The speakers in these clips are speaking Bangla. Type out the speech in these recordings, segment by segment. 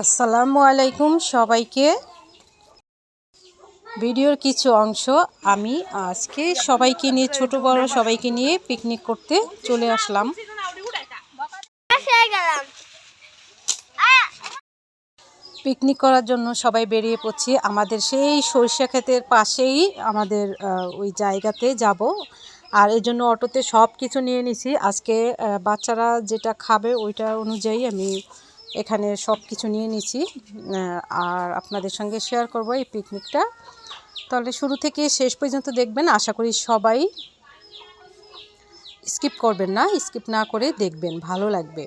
আসসালামু আলাইকুম সবাইকে। ভিডিওর কিছু অংশ আমি আজকে সবাইকে নিয়ে, ছোট বড় সবাইকে নিয়ে পিকনিক করতে চলে আসলাম। পিকনিক করার জন্য সবাই বেরিয়ে পড়ছি। আমাদের সেই সরিষা ক্ষেতের পাশেই আমাদের ওই জায়গাতে যাব। আর এই জন্য অটোতে সব কিছু নিয়ে নিছি। আজকে বাচ্চারা যেটা খাবে ওইটা অনুযায়ী আমি এখানে সব কিছু নিয়ে নিছি। আর আপনাদের সঙ্গে শেয়ার করব এই পিকনিকটা তাহলে শুরু থেকে শেষ পর্যন্ত দেখবেন, আশা করি সবাই স্কিপ করবেন না স্কিপ না করে দেখবেন, ভালো লাগবে।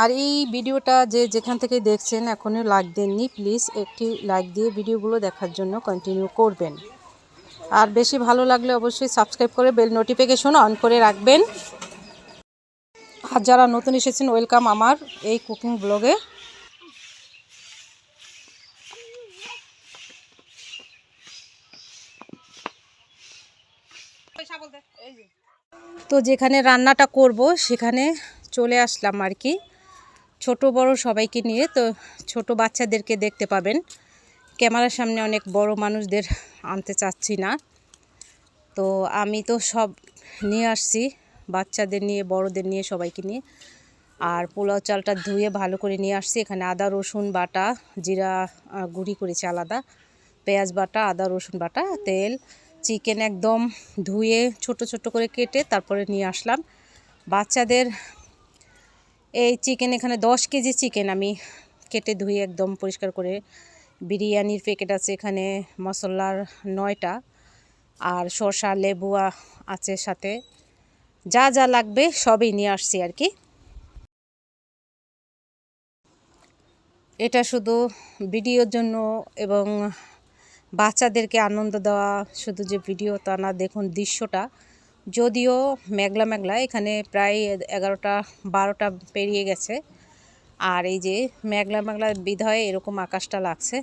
আর এই ভিডিওটা যে যেখান থেকে দেখছেন, এখনও লাইক দেননি প্লিজ একটি লাইক দিয়ে ভিডিওগুলো দেখার জন্য কন্টিনিউ করবেন। আর বেশি ভালো লাগলে অবশ্যই সাবস্ক্রাইব করে বেল নোটিফিকেশন অন করে রাখবেন। আর যারা নতুন এসেছেন ওয়েলকাম আমার এই কুকিং ব্লগে তো যেখানে রান্নাটা করব, সেখানে চলে আসলাম আর কি। ছোট, বড় সবাইকে নিয়ে, তো ছোট বাচ্চাদেরকে দেখতে পাবেন। ক্যামেরার সামনে অনেক বড় মানুষদের আনতে চাচ্ছি না। তো আমি তো সব নিয়ে আসছি। বাচ্চাদের নিয়ে, বড়দের নিয়ে, সবাইকে নিয়ে। আর পোলাও চালটা ধুয়ে ভালো করে নিয়ে আসছি। এখানে আদা, রসুন বাটা, জিরা গুঁড়ি করেছি আলাদা। পেঁয়াজ বাটা, আদা, রসুন বাটা, তেল, চিকেন একদম ধুয়ে ছোট ছোট করে কেটে তারপরে নিয়ে আসলাম। বাচ্চাদের এই চিকেন এখানে দশ কেজি চিকেন আমি কেটে ধুয়ে একদম পরিষ্কার করে বিরিয়ানির প্যাকেট আছে এখানে, মশলার নয়টা। আর শসা লেবু আ- আছে সাথে। যা যা লাগবে সবই নিয়ে আসছি আর কি। এটা শুধু ভিডিওর জন্য এবং বাচ্চাদেরকে আনন্দ দেওয়া, শুধু যে ভিডিও তা না, দেখুন দৃশ্যটা। যদিও মেঘলা মেঘলা, এখানে প্রায় এগারোটা, বারোটা পেরিয়ে গেছে। আর এই যে মেঘলা মেঘলা বিধয় এরকম আকাশটা লাগছে।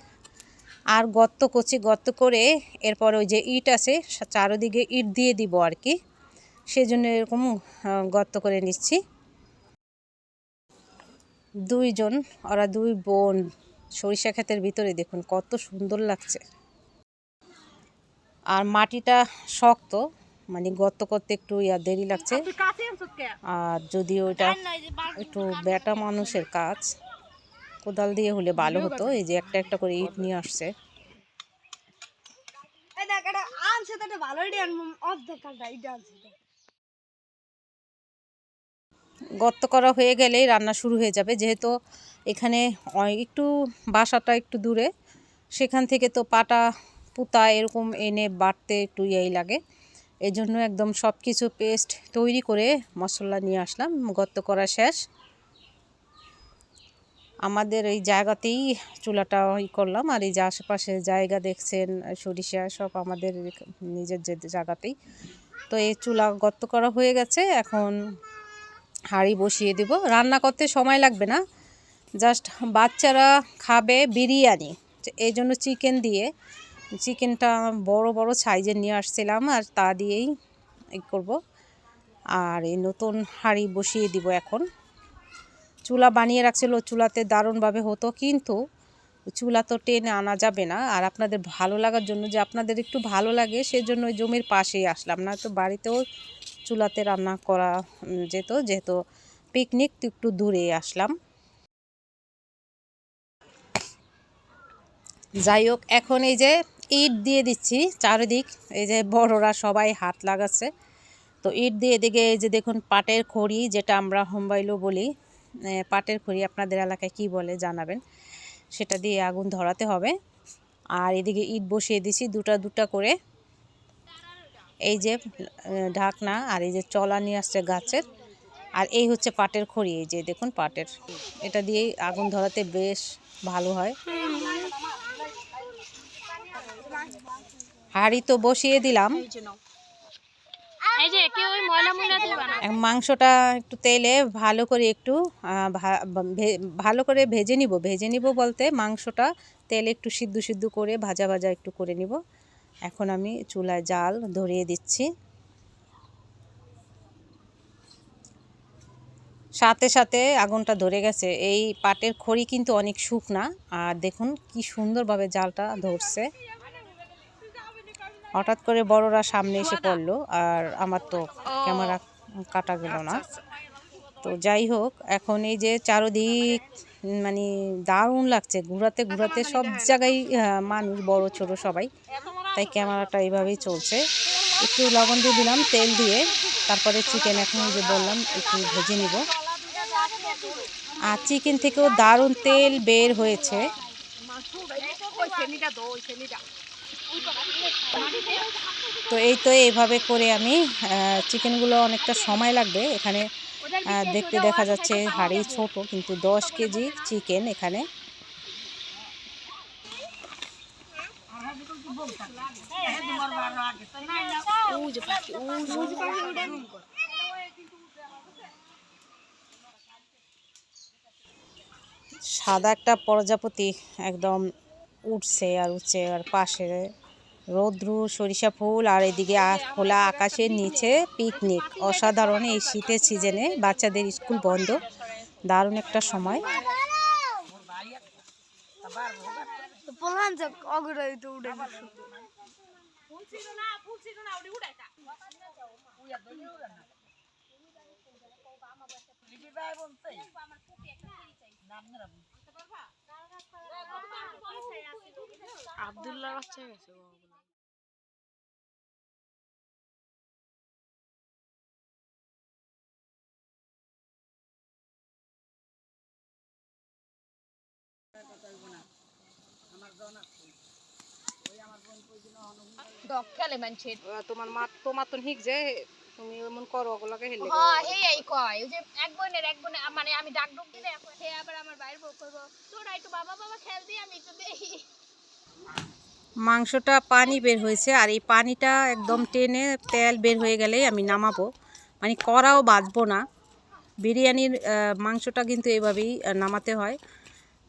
আর গর্ত করছি গর্ত করে এরপর ওই যে ইট আছে চারোদিকে ইট দিয়ে দিব আর কি। সেজন্য এরকম গর্ত করে নিচ্ছি। দুইজন ওরা দুই বোন সরিষা ক্ষেতের ভিতরে দেখুন কত সুন্দর লাগছে। আর মাটিটা শক্ত মানে গর্ত করতে একটু ইয়া দেরি লাগছে। আর যদিও এটা একটু বেটা মানুষের কাজ কোদাল দিয়ে হলে ভালো হতো। এই যে একটা একটা করে ইট নিয়ে আসছে। ভালো গর্ত করা হয়ে গেলেই রান্না শুরু হয়ে যাবে। যেহেতু এখানে একটু বাসাটা একটু দূরে, সেখান থেকে তো পাটা, পুতা এরকম এনে বাটতে একটু ইয়েই লাগে। এই জন্য একদম সব কিছু পেস্ট তৈরি করে মশলা নিয়ে আসলাম। গর্ত করা শেষ। আমাদের এই জায়গাতেই চুলাটা ই করলাম। আর এই যে আশেপাশে জায়গা দেখছেন, সরিষা সব আমাদের নিজের যে জায়গাতেই। তো এই চুলা গর্ত করা হয়ে গেছে। এখন হাঁড়ি বসিয়ে দেব। রান্না করতে সময় লাগবে না। জাস্ট বাচ্চারা খাবে বিরিয়ানি। এই জন্য চিকেন দিয়ে চিকেনটা বড় বড় সাইজে নিয়ে আসছিলাম আর তা দিয়েই করব। আর এই নতুন হাঁড়ি বসিয়ে দিব এখন। চুলা বানিয়ে রাখছিল, চুলাতে দারুণভাবে হতো কিন্তু চুলা তো টেনে আনা যাবে না। আর আপনাদের ভালো লাগার জন্য যে আপনাদের একটু ভালো লাগে, সেজন্য ওই জমির পাশেই আসলাম। না তো বাড়িতেও চুলাতে রান্না করা যেত, যেহেতু পিকনিক তো একটু দূরেই আসলাম। যাই হোক, এখন এই যে ইট দিয়ে দিচ্ছি চারিদিক। এই যে বড়রা সবাই হাত লাগাচ্ছে। তো ইট দিয়ে এদিকে এই যে দেখুন পাটের খড়ি, যেটা আমরা হোমবাইলো বলি পাটের খড়ি আপনাদের এলাকায় কি বলে জানাবেন। সেটা দিয়ে আগুন ধরাতে হবে। আর এদিকে ইট বসিয়ে দিছি দুটা দুটা করে। এই যে ঢাকনা আর এই যে চলা নিয়ে আসছে গাছের। আর এই হচ্ছে পাটের খড়ি, এই যে দেখুন পাটের। এটা দিয়েই আগুন ধরাতে বেশ ভালো হয়। হাঁড়ি তো বসিয়ে দিলাম এই যে কেউ ওই ময়লা ময়লা দিবা না এখন মাংসটা একটু তেলে ভালো করে একটু ভালো করে ভেজে নিব। ভেজে নিব বলতে মাংসটা তেলে একটু সিদ্ধ সিদ্ধ করে ভাজা ভাজা একটু করে নিব। এখন আমি চুলায় জাল ধরিয়ে দিচ্ছি। সাথে সাথে আগুনটা ধরে গেছে। এই পাটের খড়ি কিন্তু অনেক শুকনা। আর দেখুন কি সুন্দরভাবে জালটা ধরছে। হঠাৎ করে বড়রা সামনে এসে পড়ল আর আমার তো ক্যামেরা কাটা গেল না। তো যাই হোক এখন এই যে চারদিক মানে দারুণ লাগছে ঘোরাতে ঘোরাতে সব জায়গায় মানুষ বড় ছোট সবাই। তাই ক্যামেরাটা এইভাবেই চলছে। একটু লবণ দিয়ে দিলাম তেল দিয়ে তারপরে চিকেন এখন যে বললাম একটু ভেজে নিব। আর চিকেন থেকেও দারুণ তেল বের হয়েছে। তো এই তো এইভাবে করে আমি চিকেনগুলো অনেকটা সময় লাগবে। এখানে দেখতে দেখা যাচ্ছে হাড়ি ছোট, কিন্তু দশ কেজি চিকেন এখানে। সাদা একটা প্রজাপতি একদম উঠছে আর উঠছে আর পাশে। রৌদ্রু, সরিষা ফুল আর এদিকে খোলা আকাশের নিচে পিকনিক। অসাধারণ এই শীতের সিজনে বাচ্চাদের স্কুল বন্ধ। দারুণ একটা সময়। আব্দুল্লাহ গেছে তোমার মা তোমার তো ঠিক যে তুমি এমন করো ওগুলোকে হেলে হ্যাঁ এই এই কয় যে এক বোনের এক বোনে মানে আমি ডাক ডুক দিলে সে আবার আমার বাইরে বউ করব। তোরা একটু বাবা বাবা খেল দিয়ে আমি একটু দেখি। মাংসটা পানি বের হয়েছে আর এই পানিটা একদম টেনে তেল বের হয়ে গেলেই আমি নামাবো। মানে কড়াও বাঁধবো না। বিরিয়ানির মাংসটা কিন্তু এভাবেই নামাতে হয়।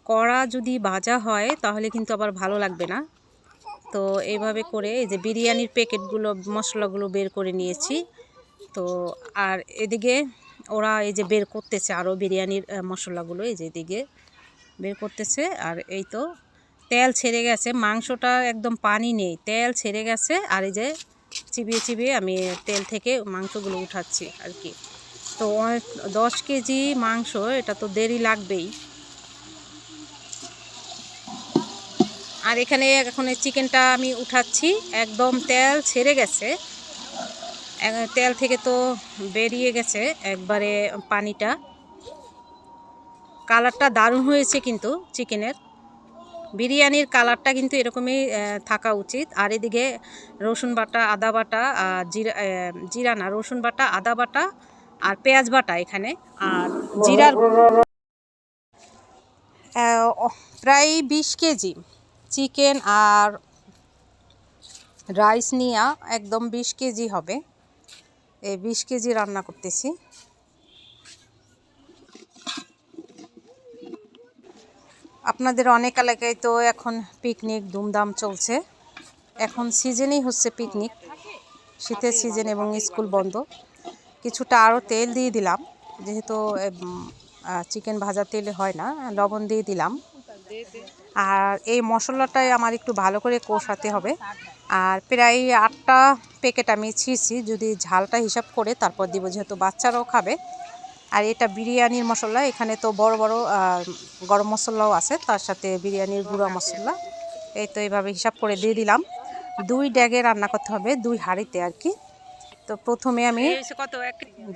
কড়া যদি ভাজা হয় তাহলে কিন্তু আবার ভালো লাগবে না। তো এইভাবে করে এই যে বিরিয়ানির প্যাকেটগুলো, মশলাগুলো বের করে নিয়েছি। তো আর এদিকে ওরা এই যে বের করতেছে আরও বিরিয়ানির মশলাগুলো এই যে এদিকে বের করতেছে। আর এই তো তেল ছেড়ে গেছে, মাংসটা একদম পানি নেই, তেল ছেড়ে গেছে। আর এই যে চিবিয়ে চিবিয়ে আমি তেল থেকে মাংসগুলো উঠাচ্ছি আর কি। তো দশ কেজি মাংস, এটা তো দেরি লাগবেই। আর এখানে এখন এই চিকেনটা আমি উঠাচ্ছি। একদম তেল ছেড়ে গেছে। তেল থেকে তো বেরিয়ে গেছে একবারে পানিটা। কালারটা দারুণ হয়েছে কিন্তু চিকেনের। বিরিয়ানির কালারটা কিন্তু এরকমই থাকা উচিত। আর এদিকে রসুন বাটা আদা বাটা জিরা জিরা না রসুন বাটা আদা বাটা আর পেঁয়াজ বাটা এখানে। আর জিরার প্রায় বিশ কেজি। চিকেন আর রাইস নিয়া একদম বিশ কেজি হবে। এই বিশ কেজি রান্না করতেছি। আপনাদের অনেক এলাকায় তো এখন পিকনিক ধুমধাম চলছে। এখন সিজনেই হচ্ছে পিকনিক। শীতের সিজন এবং স্কুল বন্ধ। কিছুটা আরও তেল দিয়ে দিলাম। যেহেতু চিকেন ভাজা তেলে হয় না, লবণ দিয়ে দিলাম। আর এই মশলাটাই আমার একটু ভালো করে কষাতে হবে। আর প্রায় আটটা প্যাকেট আমি ছিঁড়ছি যদি ঝালটা হিসাব করে তারপর দিব যেহেতু বাচ্চারাও খাবে। আর এটা বিরিয়ানির মশলা এখানে তো বড় বড় গরম মশলাও আছে তার সাথে বিরিয়ানির গুঁড়া মশলা। এই তো এইভাবে হিসাব করে দিয়ে দিলাম। দুই ড্যাগে রান্না করতে হবে দুই হাঁড়িতে আর কি। তো প্রথমে আমি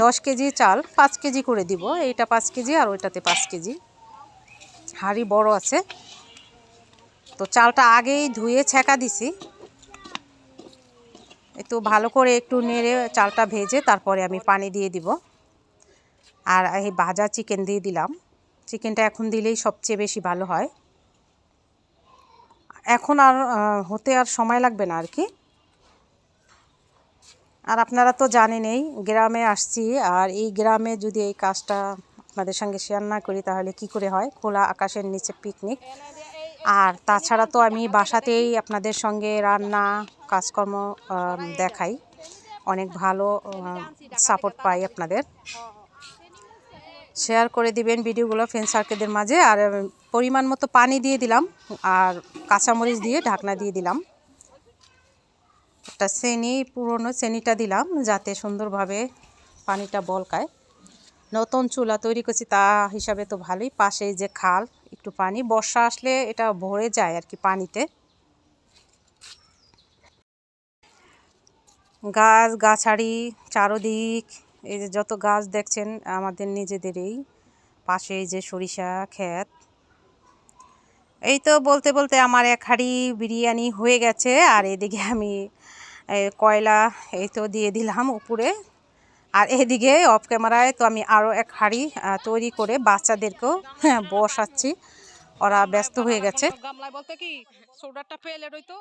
দশ কেজি চাল পাঁচ কেজি করে দিব। এইটা পাঁচ কেজি আর ওইটাতে পাঁচ কেজি। হাঁড়ি বড় আছে। তো চালটা আগেই ধুয়ে ছেঁকা দিছি। একটু ভালো করে একটু নেড়ে চালটা ভেজে তারপরে আমি পানি দিয়ে দিব। আর এই ভাজা চিকেন দিয়ে দিলাম। চিকেনটা এখন দিলেই সবচেয়ে বেশি ভালো হয়। এখন আর হতে আর সময় লাগবে না আর কি। আর আপনারা তো জানেনই, গ্রামে আসছি আর এই গ্রামে যদি এই কাজটা আপনাদের সঙ্গে শেয়ার না করি তাহলে কি করে হয়? খোলা আকাশের নিচে পিকনিক আর তাছাড়া তো আমি বাসাতেই আপনাদের সঙ্গে রান্না, কাজকর্ম দেখাই। অনেক ভালো সাপোর্ট পাই আপনাদের। শেয়ার করে দিবেন ভিডিওগুলো ফ্রেন্ড সার্কেলদের মাঝে। আর পরিমাণ মতো পানি দিয়ে দিলাম। আর কাঁচামরিচ দিয়ে ঢাকনা দিয়ে দিলাম। একটা চেনি, পুরনো চেনিটা দিলাম, যাতে সুন্দরভাবে পানিটা বলকায়। নতুন চুলা তৈরি করছি তা হিসাবে তো ভালোই। পাশে যে খাল একটু পানি, বর্ষা আসলে এটা ভরে যায় আর কি পানিতে। গাছ, গাছাড়ি, চারোদিক, এই যে যত গাছ দেখছেন, আমাদের নিজেদেরই পাশে যে সরিষা ক্ষেত। এই তো বলতে বলতে আমার এক হাঁড়ি বিরিয়ানি হয়ে গেছে, আর এদিকে আমি কয়লা এই তো দিয়ে দিলাম উপরে। আর এদিকে অফ ক্যামেরায় তো আমি আরও এক হাঁড়ি তৈরি করে বাচ্চাদেরকেও হ্যাঁ, বসাচ্ছি। ওরা ব্যস্ত হয়ে গেছে। গামলায় বলতে কি সোডাটা ফেলে রইতো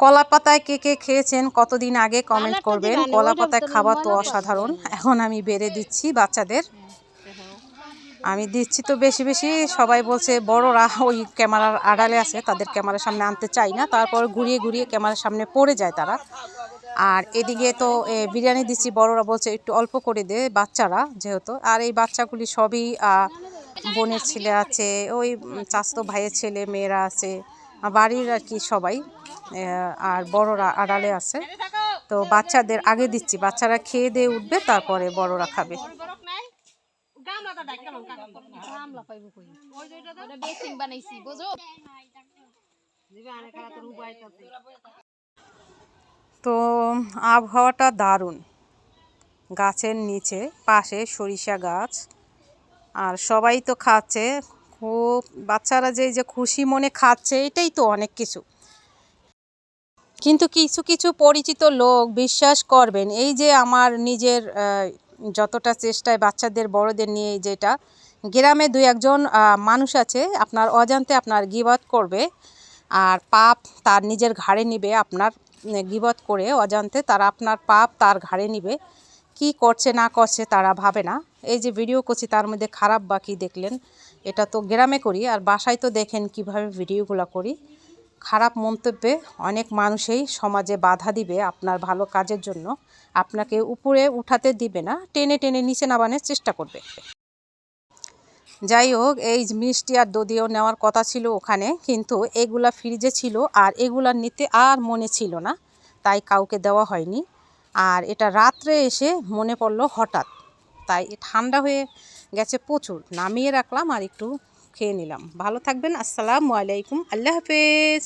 কলা পাতায় কে কে খেয়েছেন কতদিন আগে কমেন্ট করবেন? কলা পাতায় খাবার তো অসাধারণ। এখন আমি বেড়ে দিচ্ছি বাচ্চাদের। আমি দিচ্ছি তো বেশি বেশি। সবাই বলছে, বড়রা ওই ক্যামেরার আড়ালে আছে, তাদের ক্যামেরার সামনে আনতে চাই না। তারপর ঘুরিয়ে ঘুরিয়ে ক্যামেরার সামনে পড়ে যায় তারা। আর এদিকে তো বিরিয়ানি দিচ্ছি, বড়রা বলছে, একটু অল্প করে দে, বাচ্চারা যেহেতু। আর এই বাচ্চাগুলি সবই বোনের ছেলে আছে, ওই চাচাতো ভাইয়ের ছেলে, মেয়েরা আছে, বাড়ির আর কি সবাই আর বড়রা আড়ালে আছে। তো বাচ্চাদের আগে দিচ্ছি, বাচ্চারা খেয়ে দিয়ে উঠবে, তারপরে বড়রা খাবে। তো আবহাওয়াটা দারুণ। গাছের নিচে, পাশে সরিষা গাছ। আর সবাই তো খাচ্ছে। খুব বাচ্চারা যে যে খুশি মনে খাচ্ছে, এটাই তো অনেক কিছু। কিন্তু কিছু কিছু পরিচিত লোক বিশ্বাস করবেন, এই যে আমার নিজের যতটা চেষ্টায় বাচ্চাদের, বড়দের নিয়ে যেটা, গ্রামে দুই একজন মানুষ আছে, আপনার অজান্তে আপনার গিবাদ করবে আর পাপ তার নিজের ঘাড়ে নিবে, আপনার গিবত করে অজান্তে তারা আপনার পাপ তার ঘাড়ে নিবে। কি করছে, না করছে তারা ভাবে না। এই যে ভিডিও করছি তার মধ্যে খারাপ বা কী দেখলেন, এটা তো গ্রামে করি আর বাসায় তো দেখেন কীভাবে ভিডিওগুলো করি। খারাপ মন্তব্যে অনেক মানুষই সমাজে বাধা দিবে আপনার ভালো কাজের জন্য। আপনাকে উপরে উঠাতে দিবে না, টেনে টেনে নিচে নামানোর চেষ্টা করবে। যাই হোক, এই মিষ্টি আর দদিও নেওয়ার কথা ছিল ওখানে, কিন্তু এগুলা ফ্রিজে ছিল আর এগুলা নিতে আর মনে ছিল না, তাই কাউকে দেওয়া হয়নি। আর এটা রাত্রে এসে মনে পড়ল হঠাৎ, তাই ঠান্ডা হয়ে গেছে প্রচুর। নামিয়ে রাখলাম আর একটু খেয়ে নিলাম। ভালো থাকবেন আসসালামু আলাইকুম আল্লাহ হাফেজ।